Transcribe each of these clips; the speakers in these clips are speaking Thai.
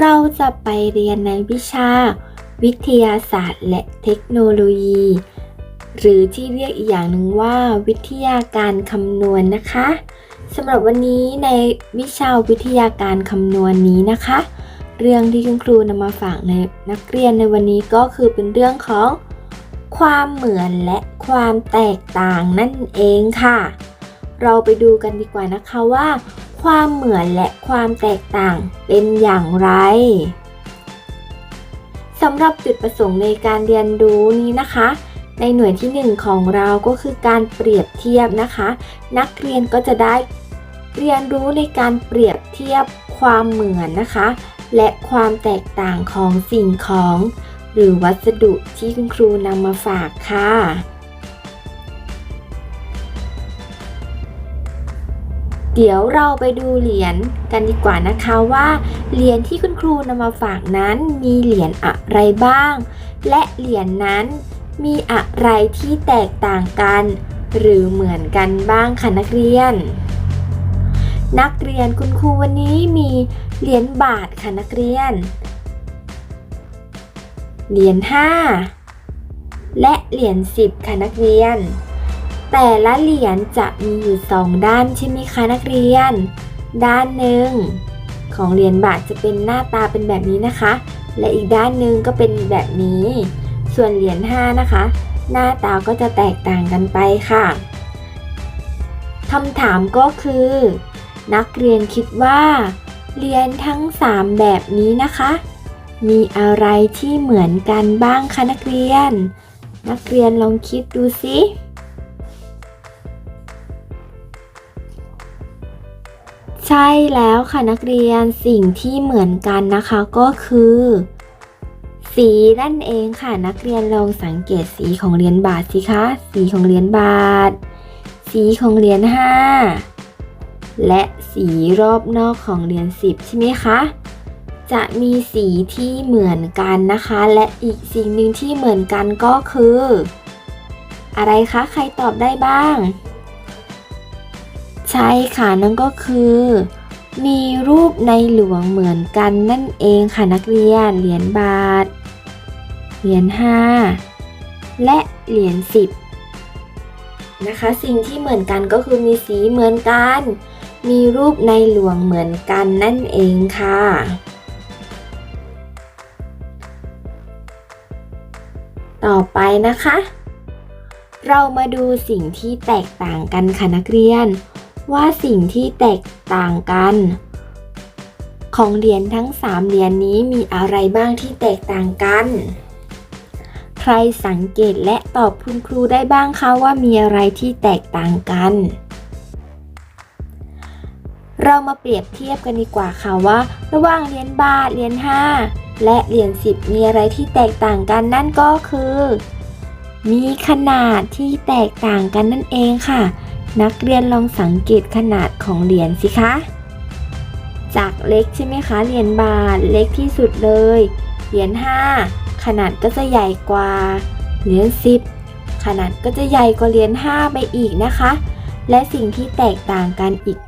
เราจะไปเรียนในวิชา วิทยาศาสตร์และเทคโนโลยี หรือที่เรียกอีกอย่างหนึ่งว่า วิทยาการคำนวณนะคะสำหรับวันนี้ในวิชาวิทยาการคำนวณนี้นะคะ เรื่องที่คุณครูนำมาฝากในนักเรียนในวันนี้ก็คือเป็นเรื่องของความเหมือนและความแตกต่างนั่นเองค่ะ เราไปดูกันดีกว่านะคะว่า ความเหมือนและความแตกต่างเป็นอย่างไรสำหรับจุดประสงค์ในการเรียนรู้นี้นะคะ ในหน่วยที่ 1 ของเราก็คือการเปรียบเทียบนะคะ นักเรียนก็จะได้เรียนรู้ในการเปรียบเทียบความเหมือนนะคะ และความแตกต่างของสิ่งของ หรือวัสดุที่คุณครูนำมาฝากค่ะ เดี๋ยวเราไปดูเหรียญกันดีกว่านะคะว่า เหรียญที่คุณครูนำมาฝากนั้นมีเหรียญอะไรบ้าง และเหรียญนั้นมีอะไรที่แตกต่างกัน หรือเหมือนกันบ้างคะนักเรียน นักเรียนคุณครูวันนี้มีเหรียญบาทค่ะนักเรียน เหรียญ5และเหรียญ10ค่ะนักเรียน แต่ละเหรียญจะมีอยู่สองด้านใช่ไหมคะนักเรียน ด้านหนึ่งของเหรียญบาทจะเป็นหน้าตาเป็นแบบนี้นะคะ และอีกด้านหนึ่งก็เป็นแบบนี้ ส่วนเหรียญ5นะคะ หน้าตาก็จะแตกต่างกันไปค่ะคำถามก็คือ นักเรียนคิดว่าเหรียญทั้ง 3 แบบนี้นะคะ มีอะไรที่เหมือนกันบ้างคะนักเรียน นักเรียนลองคิดดูสิ ใช่แล้วค่ะนักเรียนสิ่งที่เหมือนกันนะคะก็คือ สีนั่นเองค่ะนักเรียนลองสังเกตสีของเหรียญบาทสิคะสีของเหรียญบาท สีของเหรียญ5และสีรอบนอกของเหรียญ10ใช่ไหมคะจะมีสีที่เหมือนกันนะคะ และอีกสิ่งหนึ่งที่เหมือนกันก็คือ อะไรคะใครตอบได้บ้าง ใช่ค่ะนั่นก็คือ มีรูปในหลวงเหมือนกันนั่นเองค่ะนักเรียนเหรียญบาท เหรียญ5และเหรียญ10นะคะ สิ่งที่เหมือนกันก็คือมีสีเหมือนกัน มีรูปในหลวงเหมือนกันนั่นเองค่ะ ต่อไปนะคะ เรามาดูสิ่งที่แตกต่างกันค่ะนักเรียน ว่าสิ่งที่แตกต่างกัน ของเหรียญทั้ง 3 เหรียญนี้มีอะไรบ้างที่แตกต่างกัน ใครสังเกตและตอบคุณครูได้บ้างคะว่ามีอะไรที่แตกต่างกัน เรามาเปรียบเทียบกันดีกว่าค่ะว่า ระหว่างเหรียญบาทเหรียญ5และเหรียญ10 มีอะไรที่แตกต่างกันนั่นก็คือมีขนาดที่แตกต่างกันนั่นเองค่ะ นักเรียนลองสังเกตขนาดของเหรียญสิคะ จากเล็กใช่ไหมคะ เหรียญบาทเล็กที่สุดเลย เหรียญ5ขนาดก็จะใหญ่กว่า เหรียญ10 ขนาดก็จะใหญ่กว่าเหรียญ5ไปอีกนะคะ และสิ่งที่แตกต่างกันอีก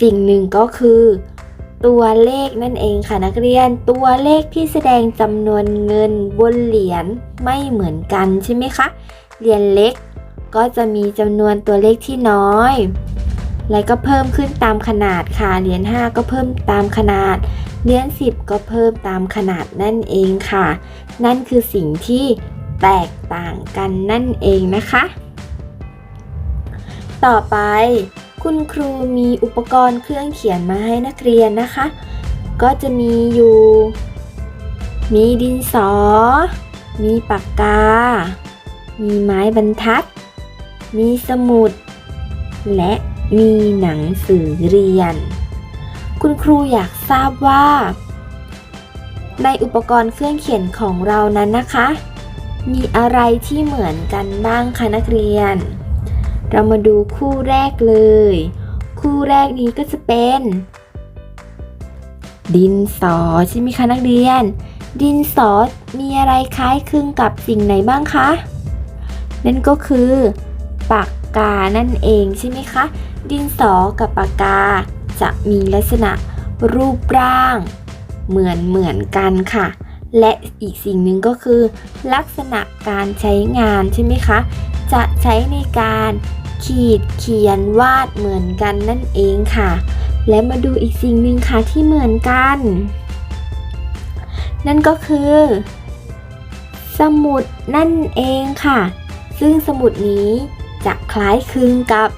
สิ่งหนึ่งก็คือ ตัวเลขนั่นเองค่ะนักเรียน ตัวเลขที่แสดงจำนวนเงินบนเหรียญไม่เหมือนกันใช่ไหมคะ เหรียญเล็ก ก็จะมีจำนวนตัวเลขที่น้อย และก็เพิ่มขึ้นตามขนาดค่ะ เหรียญ5ก็เพิ่มตามขนาด เหรียญ10 ก็เพิ่มตามขนาดนั่นเองค่ะ นั่นคือสิ่งที่แตกต่างกันนั่นเองนะคะ ต่อไปคุณครูมีอุปกรณ์เครื่องเขียนมาให้นักเรียนนะคะ ก็จะมีอยู่ มีดินสอ มีปากกา มีไม้บรรทัด มีสมุด และมีหนังสือเรียน คุณครูอยากทราบว่า ในอุปกรณ์เครื่องเขียนของเรานั้นนะคะ มีอะไรที่เหมือนกันบ้างคะนักเรียน เรามาดูคู่แรกเลย คู่แรกนี้ก็จะเป็น ดินสอใช่ไหมคะนักเรียน ดินสอมีอะไรคล้ายคลึงกับสิ่งไหนบ้างคะ นั่นก็คือ ปากกานั่นเองใช่ไหมคะ ดินสอกับปากกาจะมีลักษณะรูปร่าง เหมือนเหมือนกันค่ะ และอีกสิ่งหนึ่งก็คือ ลักษณะการใช้งานใช่ไหมคะ จะใช้ในการขีดเขียนวาดเหมือนกันนั่นเองค่ะ และมาดูอีกสิ่งหนึ่งค่ะที่เหมือนกัน นั่นก็คือ สมุดนั่นเองค่ะ ซึ่งสมุดนี้ จะคล้ายคลึงกับ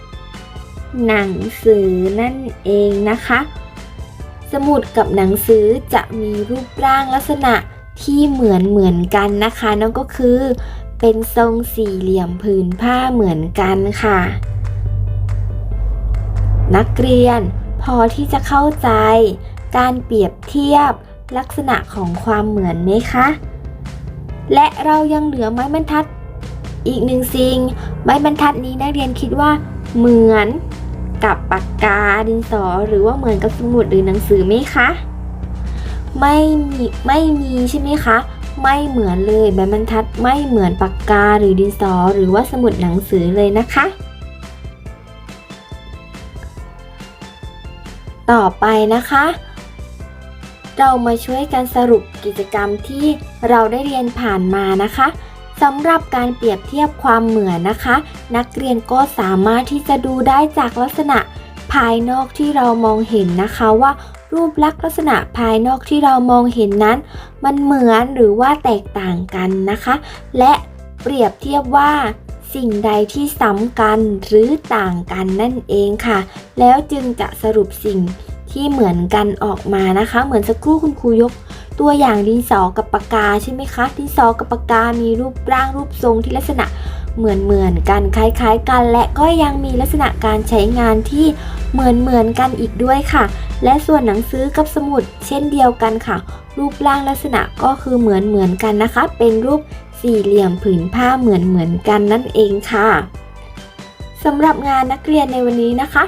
หนังสือนั่นเองนะคะ สมุดกับหนังสือจะมีรูปร่างลักษณะที่เหมือนเหมือนกันนะคะนั่นก็คือ เป็นทรงสี่เหลี่ยมผืนผ้าเหมือนกันค่ะ นักเรียนพอที่จะเข้าใจ การเปรียบเทียบลักษณะของความเหมือนไหมคะ และเรายังเหลือไม้บรรทัด อีกหนึ่งสิ่งไม้บรรทัดนี้นักเรียนคิดว่าเหมือนกับปากกาดินสอหรือว่าเหมือนกับสมุดหรือหนังสือไหมคะ ไม่มีไม่มีใช่ไหมคะ ไม่เหมือนเลยใบบรรทัดไม่เหมือนปากกาหรือดินสอหรือว่าสมุดหนังสือเลยนะคะ ต่อไปนะคะ เรามาช่วยกันสรุปกิจกรรมที่เราได้เรียนผ่านมานะคะ สำหรับการเปรียบเทียบความเหมือนนะคะ นักเรียนก็สามารถที่จะดูได้จากลักษณะภายนอกที่เรามองเห็นนะคะว่ารูปลักษณ์ลักษณะภายนอกที่เรามองเห็นนั้น มันเหมือนหรือว่าแตกต่างกันนะคะ และเปรียบเทียบว่า สิ่งใดที่ซ้ำกันหรือต่างกันนั่นเองค่ะ แล้วจึงจะสรุปสิ่งที่เหมือนกันออกมานะคะ เหมือนสักครู่คุณครูยก ตัวอย่างดินสอกับปากกาใช่ไหมคะ ดินสอกับปากกา มีรูปร่างรูปทรงที่ลักษณะเหมือนเหมือนกันคล้ายๆ กัน และก็ยังมีลักษณะการใช้งานที่เหมือนเหมือนกันอีกด้วยค่ะ และส่วนหนังสือกับสมุดเช่นเดียวกันค่ะ รูปร่างลักษณะก็คือเหมือนเหมือนกันนะคะ เป็นรูปสี่เหลี่ยมผืนผ้าเหมือนเหมือนกันนั่นเองค่ะสำหรับงานนักเรียนในวันนี้นะคะ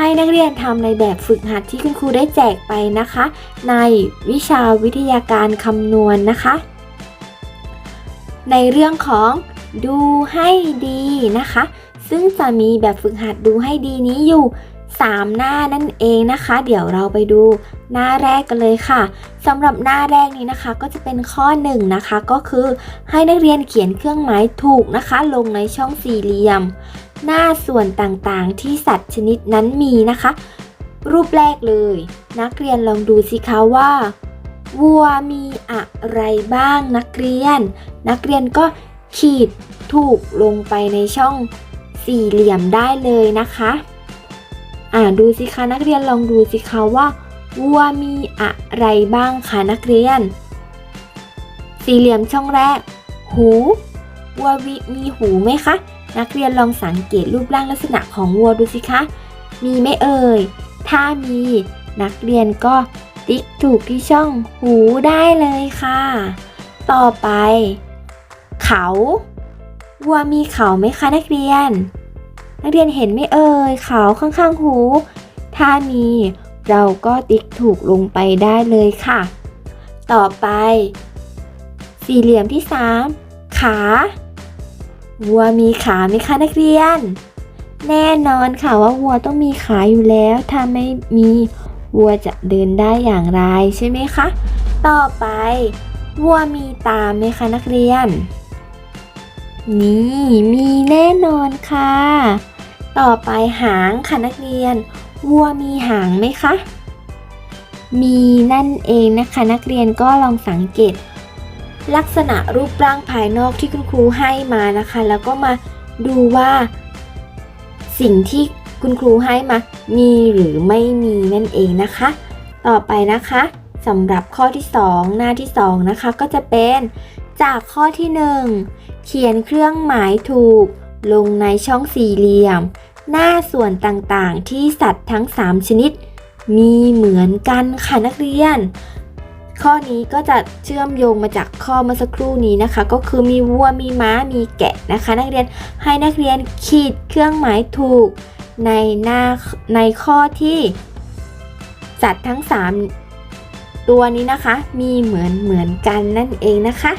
ให้นักเรียนทำในแบบฝึกหัดที่คุณครูได้แจกไปนะคะ ในวิชาวิทยาการคำนวณนนะคะ ในเรื่องของดูให้ดีนะคะ ซึ่งจะมีแบบฝึกหัดดูให้ดีนี้อยู่ 3 หน้านั่นเองนะคะ เดี๋ยวเราไปดูหน้าแรกกันเลยค่ะสำหรับหน้าแรกนี้นะคะ ก็จะเป็นข้อ1นะคะก็คือให้นักเรียนเขียนเครื่องหมายถูกนะคะ ลงในช่องสี่เหลี่ยม หน้าส่วนต่างๆ ที่สัตว์ชนิดนั้นมีนะคะ รูปแรกเลย นักเรียนลองดูสิคะว่าวัวมีอะไรบ้างนักเรียน นักเรียนก็ขีดถูกลงไปในช่องสี่เหลี่ยมได้เลยนะคะ อ่าดูสิคะนักเรียนลองดูสิคะว่าวัวมีอะไรบ้างคะนักเรียน สี่เหลี่ยมช่องแรก หูวัวมีมีหูไหมคะ นักเรียนลองสังเกตรูปร่างลักษณะของวัวดูสิคะ มีไหมเอ่ย ถ้ามีนักเรียนก็ติ๊กถูกที่ช่องหูได้เลยค่ะ ต่อไป เขา วัวมีเขาไหมคะนักเรียน นักเรียนเห็นไหมเอ่ยขาข้างๆหู ถ้ามี เราก็ติ๊กถูกลงไปได้เลยค่ะ ต่อไป สี่เหลี่ยมที่ 3 ขาวัวมีขาไหมคะนักเรียน แน่นอนค่ะว่าวัวต้องมีขาอยู่แล้ว ถ้าไม่มีวัวจะเดินได้อย่างไรใช่ไหมคะ ต่อไปวัวมีตาไหมคะนักเรียน นี่มีแน่นอนค่ะ ต่อไปหางค่ะนักเรียน วัวมีหางไหมคะ มีนั่นเองนะคะนักเรียนก็ลองสังเกต ลักษณะรูปร่างภายนอกที่คุณครูให้มานะคะ แล้วก็มาดูว่า สิ่งที่คุณครูให้มา มีหรือไม่มีนั่นเองนะคะ ต่อไปนะคะสำหรับข้อที่ 2 หน้าที่ 2 นะคะก็จะเป็น จากข้อที่ 1 เขียนเครื่องหมายถูก ลงในช่องสี่เหลี่ยม หน้าส่วนต่างๆ ที่สัตว์ทั้ง 3 ชนิด มีเหมือนกันค่ะนักเรียน ข้อนี้ก็จะเชื่อมโยงมาจากข้อเมื่อสักครู่นี้นะคะ ก็คือมีวัวมีม้ามีแกะนะคะ นักเรียนให้นักเรียนขีดเครื่องหมายถูก ในหน้าในข้อที่สัตว์ทั้ง 3 ตัวนี้นะคะ มีเหมือนเหมือนกันนั่นเองนะคะ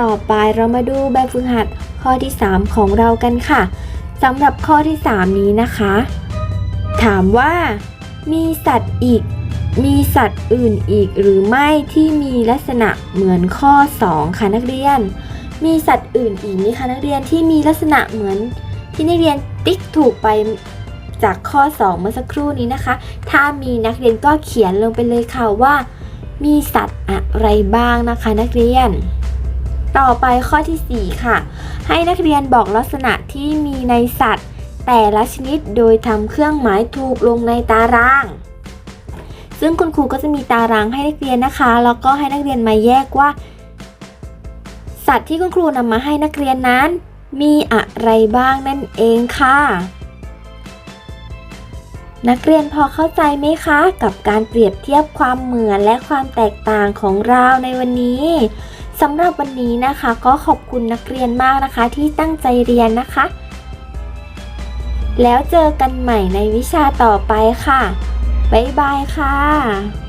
ต่อไปเรามาดูแบบฝึกหัดข้อที่ 3 ของเรากันค่ะสำหรับข้อที่ 3 นี้นะคะ ถามว่า มีสัตว์อีก มีสัตว์อื่นอีกหรือไม่ที่มีลักษณะเหมือนข้อ 2 ค่ะนักเรียน มีสัตว์อื่นอีกไหมคะนักเรียนที่มีลักษณะเหมือนที่นักเรียนติ๊กถูกไปจากข้อ 2 เมื่อสักครู่นี้นะคะ ถ้ามีนักเรียนก็เขียนลงไปเลยค่ะว่า มีสัตว์อะไรบ้างนะคะนักเรียน ต่อไปข้อทีสี่ 4 ค่ะ ให้นักเรียนบอกลักษณะที่มีในสัตว์ แต่ละชนิดโดยทำเครื่องหมายถูกลงในตาราง ซึ่งคุณครูก็จะมีตารางให้นักเรียนนะคะ แล้วก็ให้นักเรียนมาแยกว่า สัตว์ที่คุณครูนำมาให้นักเรียนนั้น มีอะไรบ้างนั่นเองค่ะ นักเรียนพอเข้าใจไหมคะ กับการเปรียบเทียบความเหมือนและความแตกต่างของเราในวันนี้ สำหรับวันนี้นะคะก็ขอบคุณนักเรียนมากนะคะที่ตั้งใจเรียนนะคะ แล้วเจอกันใหม่ในวิชาต่อไปค่ะ บ๊ายบายค่ะ